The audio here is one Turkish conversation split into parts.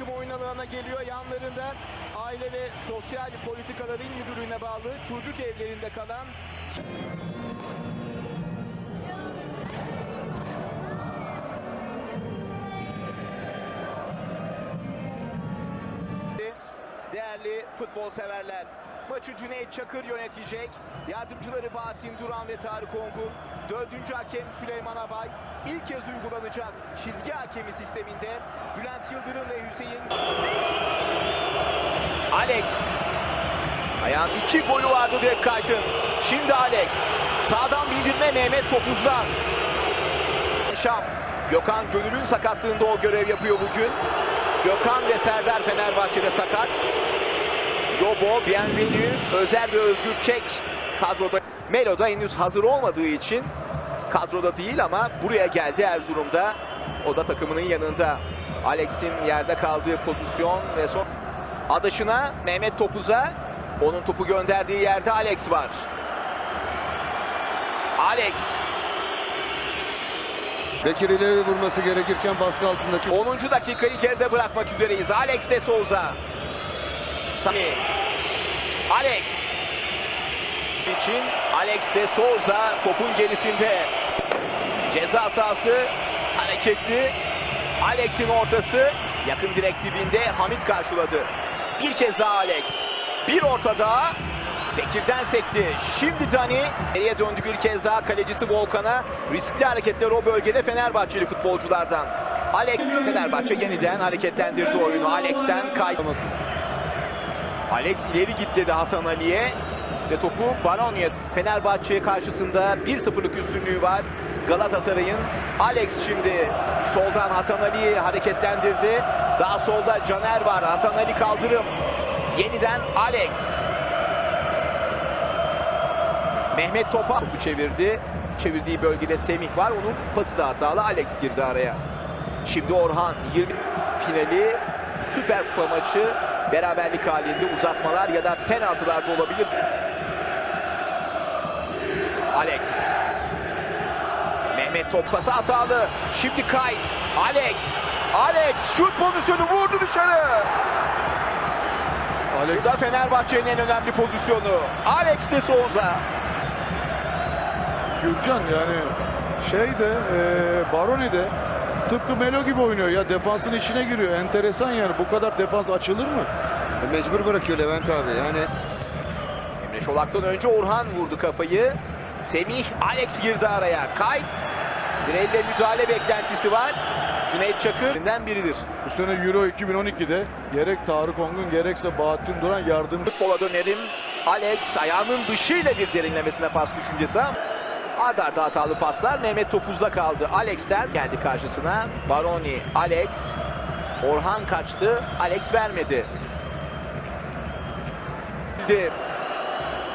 takım oyun alanına geliyor. Yanlarında Aile ve Sosyal Politikalar İl Müdürlüğü'ne bağlı çocuk evlerinde kalan Değerli futbol severler, maçı Cüneyt Çakır yönetecek. Yardımcıları Bahattin Duran ve Tarık Ongun. Dördüncü hakem Süleyman Abay. İlk kez uygulanacak çizgi hakemi sisteminde Bülent Yıldırım ve Hüseyin Alex. Ayağın iki golü vardı Dirk Kuyt'ın. Şimdi Alex. Sağdan bindirme Mehmet Topuz'dan. Şam. Gökhan Gönül'ün sakatlığında o görev yapıyor bugün. Gökhan ve Serdar Fenerbahçe'de sakat. Yobo, Bienvenu, Özer ve Özgür Çek kadroda. Melo'da henüz hazır olmadığı için kadroda değil ama buraya geldi Erzurum'da. O da takımının yanında. Alex'in yerde kaldığı pozisyon ve son adışına Mehmet Topuz'a onun topu gönderdiği yerde Alex var. Alex Bekir ileri vurması gerekirken baskı altındaki 10. dakikayı geride bırakmak üzereyiz. Alex de Souza. Sami. Alex. için Alex de Souza topun gerisinde. Ceza sahası hareketli. Alex'in ortası yakın direk dibinde Hamit karşıladı. Bir kez daha Alex. Bir orta daha. Bekir'den sekti. Şimdi Dani geriye döndü bir kez daha kalecisi Volkan'a. Riskli hareketler o bölgede Fenerbahçeli futbolculardan. Alex Fenerbahçe yeniden hareketlendirdi oyunu. Alex'ten kaydı. Alex ileri git dedi Hasan Ali'ye ve topu Baroni'ye. Fenerbahçe karşısında 1-0'lık üstünlüğü var. Galatasaray'ın Alex şimdi soldan Hasan Ali'yi hareketlendirdi. Daha solda Caner var. Hasan Ali kaldırım. Yeniden Alex. Mehmet topa topu çevirdi. Çevirdiği bölgede Semih var. Onun pası da hatalı. Alex girdi araya. Şimdi Orhan 20 finali Süper Kupa maçı beraberlik halinde uzatmalar ya da penaltılar da olabilir. Alex. Mehmet top pası hatalı. Şimdi kayıt. Alex. Alex şut pozisyonu vurdu dışarı. Alex Bu da Fenerbahçe'nin en önemli pozisyonu. Alex de Souza. Gürcan yani şey de e, Baroni de tıpkı Melo gibi oynuyor ya defansın içine giriyor. Enteresan yani bu kadar defans açılır mı? mecbur bırakıyor Levent abi. Yani Emre Çolak'tan önce Orhan vurdu kafayı. Semih, Alex girdi araya. Kayıt. Bir elle müdahale beklentisi var. Cüneyt Çakır'ından biridir. Bu sene Euro 2012'de gerek Tarık Ongun gerekse Bahattin Duran yardım Futbola dönerim. Alex ayağının dışıyla bir derinlemesine pas düşüncesi ama Arda arda hatalı paslar Mehmet Topuz'da kaldı. Alex'ten geldi karşısına. Baroni, Alex. Orhan kaçtı. Alex vermedi.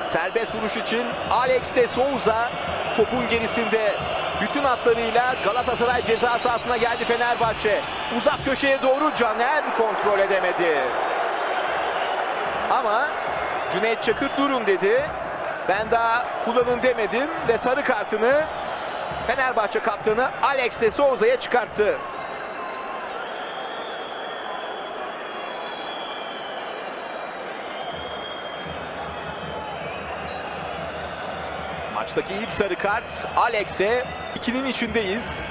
Serbest vuruş için Alex de Souza topun gerisinde bütün hatlarıyla Galatasaray ceza sahasına geldi Fenerbahçe. Uzak köşeye doğru Caner kontrol edemedi. Ama Cüneyt Çakır durun dedi. Ben daha kullanın demedim ve sarı kartını Fenerbahçe kaptanı Alex de Souza'ya çıkarttı. Maçtaki ilk sarı kart Alex'e. İkinin içindeyiz.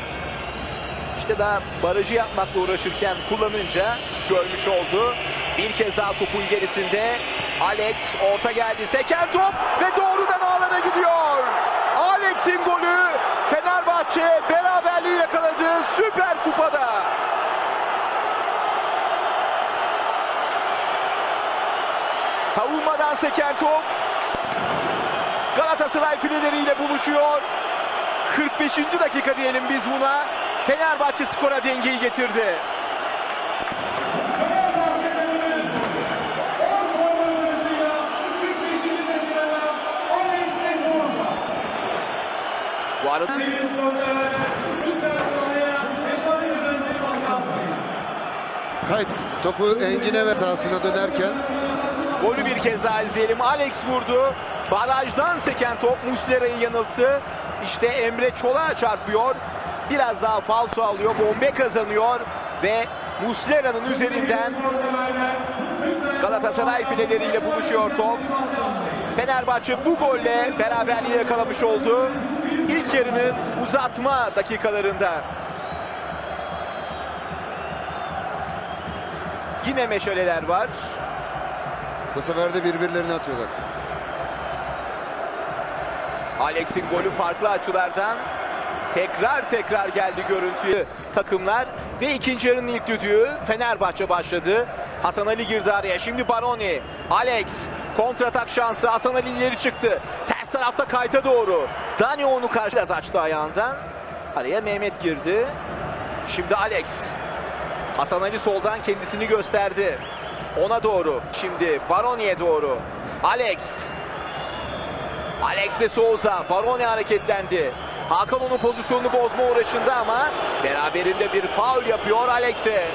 İşte daha barajı yapmakla uğraşırken kullanınca görmüş oldu. Bir kez daha topun gerisinde Alex orta geldi. Seken top ve doğrudan ağlara gidiyor. Alex'in golü Fenerbahçe beraberliği yakaladı Süper Kupa'da. Savunmadan seken top Galatasaray fileleriyle buluşuyor. 45. dakika diyelim biz buna. Fenerbahçe skora dengeyi getirdi. Arada kayıt topu Engin'e ve sahasına dönerken golü bir kez daha izleyelim. Alex vurdu. Barajdan seken top Muslera'yı yanılttı. İşte Emre Çolak'a çarpıyor. Biraz daha falso alıyor. Bombe kazanıyor ve Muslera'nın üzerinden Galatasaray fileleriyle buluşuyor top. Fenerbahçe bu golle beraberliği yakalamış oldu. İlk yarının uzatma dakikalarında. Yine meşaleler var. Bu sefer de birbirlerini atıyorlar. Alex'in golü farklı açılardan tekrar tekrar geldi görüntüyü takımlar ve ikinci yarının ilk düdüğü Fenerbahçe başladı. Hasan Ali girdi araya. Şimdi Baroni. Alex kontratak şansı. Hasan Ali ileri çıktı. Tarafta kayta doğru. Dani onu karşı biraz açtı ayağından. Araya Mehmet girdi. Şimdi Alex. Hasan Ali soldan kendisini gösterdi. Ona doğru. Şimdi Baroni'ye doğru. Alex. Alex de Souza. Baroni hareketlendi. Hakan onun pozisyonunu bozma uğraşında ama beraberinde bir faul yapıyor Alex'e.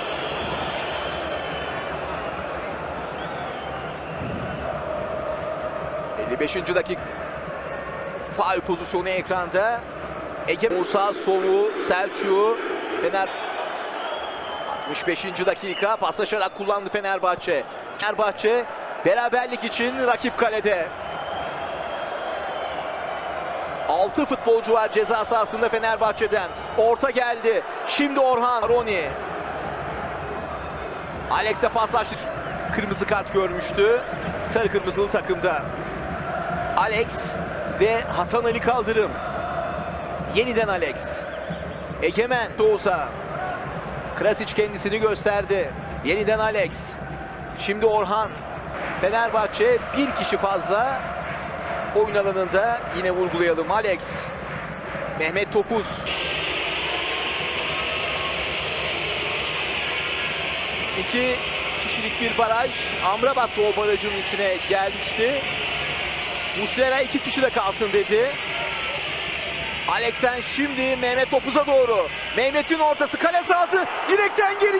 ...55. dakika... ...faul pozisyonu ekranda... ...Ege Musa, Sovu, Selçuk'u... ...Fener... 65. dakika paslaşarak kullandı Fenerbahçe. Fenerbahçe beraberlik için rakip kalede. 6 futbolcu var ceza sahasında Fenerbahçe'den. Orta geldi. Şimdi Orhan Roni. Alex'e paslaştı. Kırmızı kart görmüştü. Sarı kırmızılı takımda. Alex ve Hasan Ali Kaldırım. Yeniden Alex. Egemen Doğuza. Krasic kendisini gösterdi. Yeniden Alex. Şimdi Orhan. Fenerbahçe bir kişi fazla oyun alanında yine vurgulayalım. Alex. Mehmet Topuz. İki kişilik bir baraj. Amrabat da o barajın içine gelmişti. Muslera iki kişi de kalsın dedi. Alex'ten şimdi Mehmet Topuz'a doğru. Mehmet'in ortası kale sahası direkten geri